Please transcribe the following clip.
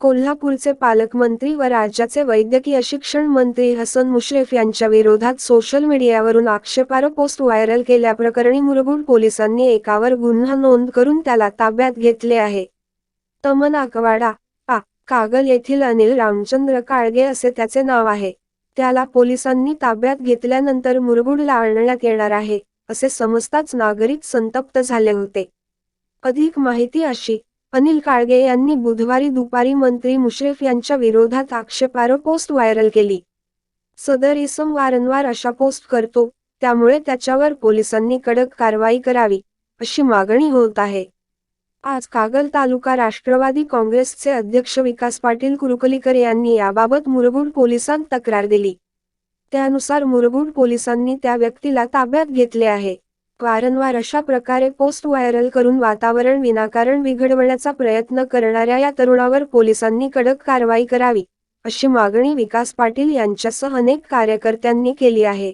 कोल्हापूरचे पालकमंत्री व राज्याचे वैद्यकीय शिक्षण मंत्री हसन मुश्रीफ यांच्या विरोधात सोशल मीडियावरून आक्षेपार्ह पोस्ट व्हायरल केल्याप्रकरणी मुरगुड पोलिसांनी एकावर गुन्हा नोंद करून त्याला ताब्यात घेतले आहे. तमन आकवाडा आ कागल येथील अनिल रामचंद्र काळगे असे त्याचे नाव आहे. त्याला पोलिसांनी ताब्यात घेतल्यानंतर मुरगुडला आणण्यात येणार आहे असे समजताच नागरिक संतप्त झाले होते. अधिक माहिती अशी अनिल काळगे यांनी बुधवारी दुपारी मंत्री मुश्रीफ यांच्या विरोधात आक्षेपार्ह पोस्ट व्हायरल केली. सदर इसम वारंवार अशा पोस्ट करतो त्यामुळे त्याच्यावर पोलिसांनी कडक कारवाई करावी अशी मागणी होत आहे. आज कागल तालुका राष्ट्रवादी काँग्रेसचे अध्यक्ष विकास पाटील कुरुकलीकर यांनी याबाबत मुरगुड पोलिसांत तक्रार दिली. त्यानुसार मुरगुड पोलिसांनी त्या व्यक्तीला ताब्यात घेतले आहे. वारंवार अशा प्रकारे पोस्ट व्हायरल करून वातावरण विनाकारण बिघडवण्याचा प्रयत्न करणाऱ्या या तरुणावर पोलिसांनी कडक कारवाई करावी अशी मागणी विकास पाटील यांच्यासह अनेक कार्यकर्त्यांनी केली आहे.